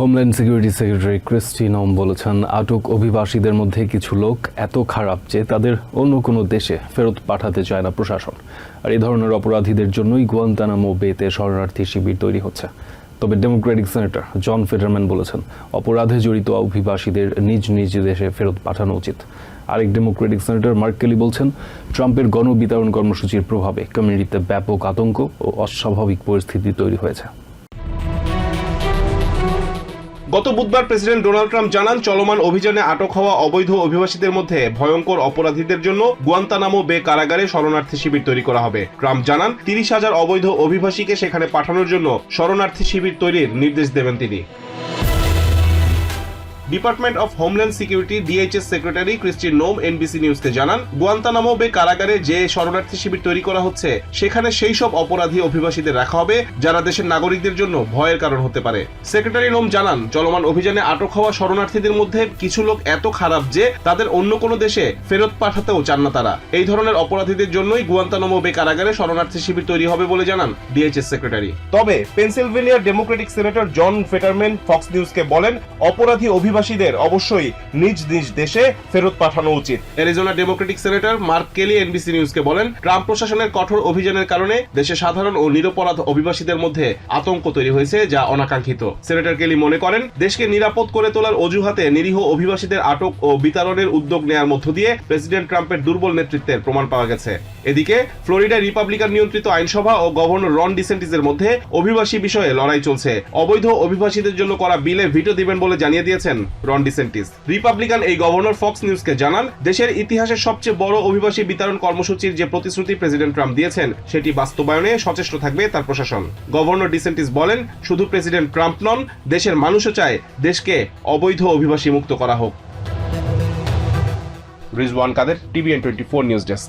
Homeland security secretary Christie নম বলেছেন, আটক অভিবাসীদের মধ্যে কিছু লোক এত খারাপ যে তাদের অন্য কোনো দেশে ফেরত পাঠাতে চায় না প্রশাসন। আর এই ধরনের অপরাধীদের জন্যই গুয়ান্তানামো বেতে শরণার্থী শিবির তৈরি হচ্ছে। তবে ডেমোক্রেটিক সেনেটর জন ফেডারম্যান বলেছেন, অপরাধে জড়িত অভিবাসীদের নিজ নিজ দেশে ফেরত পাঠানো উচিত। আরেক ডেমোক্রেটিক সেনেটর মার্ক কেলি বলছেন, ট্রাম্পের গণবিতরণ কর্মসূচির প্রভাবে কমিউনিটিতে ব্যাপক আতঙ্ক ও অস্বাভাবিক পরিস্থিতি তৈরি হয়েছে। গত বুধবার প্রেসিডেন্ট ডোনাল্ড ট্রাম্প জানান, চলমান অভিযানে আটক হওয়া অবৈধ অভিবাসীদের মধ্যে ভয়ঙ্কর অপরাধীদের জন্য গুয়ান্তানামো বে কারাগারে শরণার্থী শিবির তৈরি করা হবে। ট্রাম্প জানান, তিরিশ হাজার অবৈধ অভিবাসীকে সেখানে পাঠানোর জন্য শরণার্থী শিবির তৈরির নির্দেশ দেবেন তিনি। Department of homeland security DHS secretary Kristi Noem NBC নিউজকে জানান গুয়ান্তানামো বে কারাগারে যে শরণার্থী শিবির তৈরি করা হচ্ছে, সেখানে সেই সব অপরাধী অভিবাসীদের রাখা হবে, যারা দেশের নাগরিকদের জন্য ভয়ের কারণ হতে পারে। সেক্রেটারি নোম জানান, চলমান অভিযানে আটক হওয়া শরণার্থীদের মধ্যে কিছু লোক এত খারাপ যে, তাদের অন্য কোনো দেশে ফেরত পাঠাতেও চান না তারা। এই ধরনের অপরাধীদের জন্যই গুয়ান্তানামো বে কারাগারে শরণার্থী শিবির তৈরি হবে বলে জানান ডিএইচএস সেক্রেটারি তবে পেনসিলভেনিয়ার democratic senator John Fetterman Fox নিউজকে বলেন, অপরাধী অভিবাসীদের অবশ্যই নিজ নিজ দেশে ফেরত পাঠানো উচিত। Arizona democratic senator Mark Kelly NBC নিউজকে বলেন ট্রাম্প প্রশাসনের কঠোর অভিযানের কারণে দেশে সাধারণ ও নিরপরাধ অভিবাসীদের মধ্যে আতঙ্ক তৈরি হয়েছে, যা অনাকাঙ্ক্ষিত। সেনেটর কেলি মনে করেন, দেশকে নিরাপদ করে তোলার অজুহাতে নিরীহ অভিবাসীদের আটক ও বিতাড়নের উদ্যোগ নেয়ার মধ্য দিয়ে প্রেসিডেন্ট ট্রাম্পের দুর্বল নেতৃত্বের প্রমাণ পাওয়া গেছে। এদিকে, ফ্লোরিডায় রিপাবলিকান নিয়ন্ত্রিত আইনসভা ও গভর্নর রন ডিসেন্টিসের মধ্যে অভিবাসী বিষয়ে লড়াই চলছে। অবৈধ অভিবাসীদের জন্য করা বিলে ভিটো দিবেন বলে জানিয়ে দিয়েছেন রন ডিসেন্টিস রিপাবলিকান এই গভর্নর ফক্স নিউজকে জানান, দেশের ইতিহাসের সবচেয়ে বড় অভিবাসী বিতরণ কর্মসূচির যে প্রতিশ্রুতি প্রেসিডেন্ট ট্রাম্প দিয়েছেন, সেটি বাস্তবায়নে সচেষ্ট থাকবে তার প্রশাসন। গভর্নর ডিসেন্টিস বলেন, শুধু প্রেসিডেন্ট ট্রাম্প নন, দেশের মানুষও চায় দেশকে অবৈধ অভিবাসী মুক্ত করা হোক। Rizwan Kader TVN twenty four news desk